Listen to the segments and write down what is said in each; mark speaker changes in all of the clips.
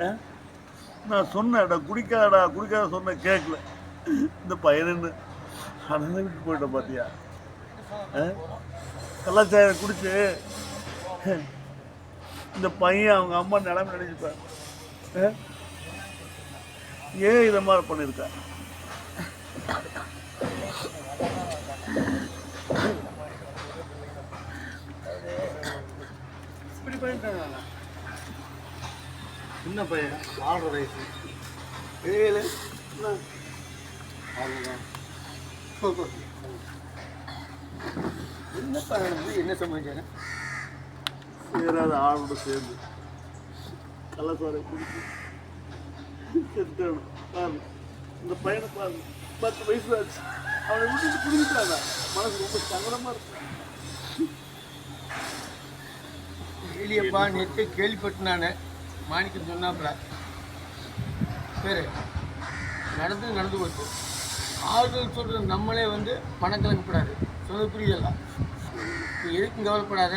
Speaker 1: ஆ? நான் சொன்னேன்டா குடிக்காதடா குடிக்காத சொன்ன கேட்கல இந்த பையனுன்னு அண்ணன் விட்டு போயிட்டேன் பாத்தியா? ஆ? கலாச்சாரம் குடிச்சு இந்த பையன் அவங்க அம்மா நிலைமை நினைச்சுப்பேன் ஏன் இதை மாதிரி பண்ணியிருக்கா?
Speaker 2: இப்படி பண்ணிட்டாங்க. சின்ன பையன் ஆடுற வயசு. ஏழு என்ன? அவ்வளவுதான். போ, போ. என்னப்பா இது? என்ன சமாச்சாரம்?
Speaker 1: சேராத ஆளோட சேர்ந்து. கள்ளசாரை குடிச்சு. செத்துடணும் பாருங்க இந்த பையனை பாருங்க பத்து வயசு ஆச்சு அவனை விட்டுட்டு குடிக்கிட்டாங்க மனசு ரொம்ப சங்கடமா இருக்கு.
Speaker 2: இல்லையப்பா நேற்று கேள்விப்பட்டு நான். மாணிக்கம் சொன்னாப்புல. பேர் நடந்து நடந்து போச்சு. ஆறுதல் சொல்கிறது நம்மளே வந்து பணம் கலக்கப்படாது. சொல்ல புரியலாம் இப்போ எதுக்கும் கவலைப்படாத.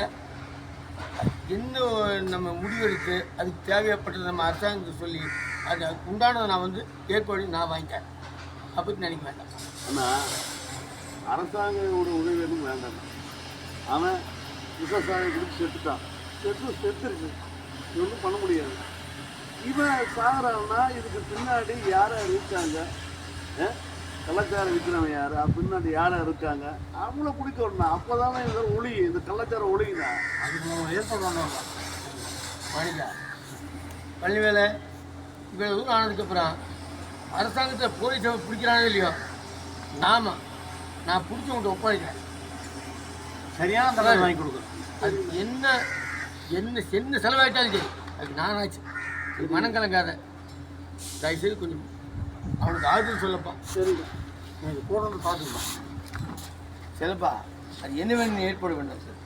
Speaker 2: என்ன நம்ம முடிவெடுத்து அதுக்கு தேவைப்பட்டது நம்ம அரசாங்கத்தை சொல்லி அது அதுக்கு உண்டானதை நான் வந்து ஏற்பாடு நான் வாங்கிட்டேன். அப்படின்னு நினைக்க வேண்டாம்.
Speaker 1: ஆனால் அரசாங்கோட உதவி எதுவும் வேண்டாம். அவன் விவசாயம் கொடுத்து செத்துட்டான். செத்து செத்துருக்கு இது ஒன்றும் பண்ண முடியாது. இவன் சாகுறான்னா இதுக்கு பின்னாடி யாரா இருக்காங்க ஆ? கள்ளச்சாரம் விற்கிறவன் யாரு? பின்னாடி யாரா இருக்காங்க அவங்கள குடிக்க விடணும். அப்போதானே இந்த ஒளி இந்த கள்ளச்சாரம் ஒளிதான்
Speaker 2: அதுக்கு நம்ம ஏற்பாடு பண்ணுவோம் பள்ளி வேலை இவ்வளோ தூரம் ஆனதுக்கப்புறம் அரசாங்கத்தை போலீஸை பிடிக்கிறானோ இல்லையோ? நாம நான் பிடிச்சவங்கிட்ட ஒப்படைக்கிறேன்.
Speaker 3: சரியான தலைவர் வாங்கி கொடுக்குறேன்
Speaker 2: அது என்ன என்ன என்ன செலவாயிட்டாலும் சரி. அதுக்கு நானாச்சு. மனம் கலங்காத தயவுசெய்து கொஞ்சம் அவனுக்கு ஆறுதல் சொல்லப்பா.
Speaker 1: சரிங்க.
Speaker 2: எனக்கு கூட வந்து பார்த்துக்கலாம் சிலப்பா அது என்ன வேணும் ஏற்பாடு வேண்டாம் சார்.